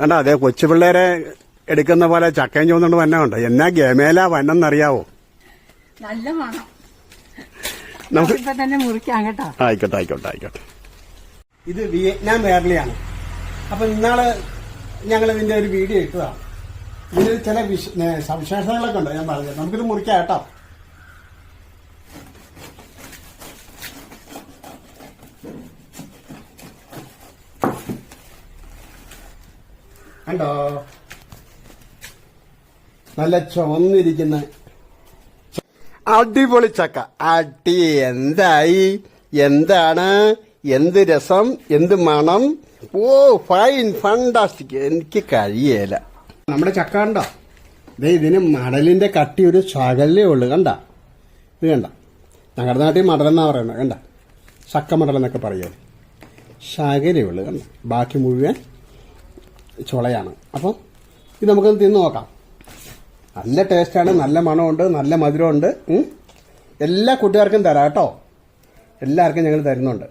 കണ്ടോ? അതെ കൊച്ചു പിള്ളേരെ എടുക്കുന്ന പോലെ ചക്കയും ചോന്നുകൊണ്ട് വന്നുണ്ട് എന്നാ ഗമേല വന്നെന്നറിയാവോ? നല്ല മണം. നമുക്ക് ഇപ്പൊ തന്നെ മുറിക്കാം കേട്ടോ. ആയിക്കോട്ടെ ആയിക്കോട്ടെ ആയിക്കോട്ടെ. ഇത് വിയറ്റ്നാം വേർലിയാണ്. അപ്പൊ ഇന്നാൾ ഞങ്ങൾ ഇതിന്റെ ഒരു വീഡിയോ ഇട്ടതാണ് ഇതിന് ചില വിശ- സവിശേഷതകളൊക്കെ ഉണ്ട് ഞാൻ പറഞ്ഞത് നമുക്കിത് മുറിക്കാം കേട്ടോ. കണ്ടോ? നല്ല ചുവന്നിരിക്കുന്ന അടിപൊളി ചക്ക. അടി എന്തായി? എന്താണ്? എന്ത് രസം? എന്ത് മണം? ഓ ഫൈൻ ഫണ്ടാസ്റ്റിക് എനിക്ക് കഴിയേല. നമ്മുടെ ചക്ക കണ്ടോ? ദേ ഇതിന് മടലിന്റെ കട്ടി ഒരു ശകലേ ഉള്ളു. കണ്ട? ഇത് കണ്ട? ഞങ്ങളുടെ നാട്ടിൽ മടലെന്നാ പറയുന്നത്? കണ്ട? ചക്ക മടൽ എന്നൊക്കെ പറയുന്നത് ശകലേ ഉള്ളു. കണ്ട? ബാക്കി മുഴുവൻ ചുളയാണ്. അപ്പം ഇത് നമുക്കൊന്ന് തിന്ന് നോക്കാം. നല്ല ടേസ്റ്റാണ് നല്ല മണമുണ്ട് നല്ല മധുരമുണ്ട് എല്ലാ കൂട്ടുകാർക്കും തരാം കേട്ടോ. എല്ലാവർക്കും ഞങ്ങൾ തരുന്നുണ്ട്.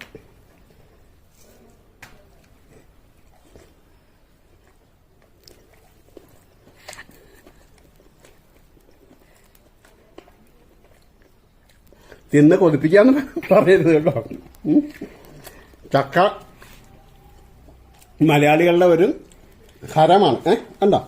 തിന്ന് കൊതിപ്പിക്കാന്ന് പറയരുത് കേട്ടോ. ചക്ക. മലയാളികളുടെ ഒരു ഹരമാണ്. ഏ കണ്ടോ?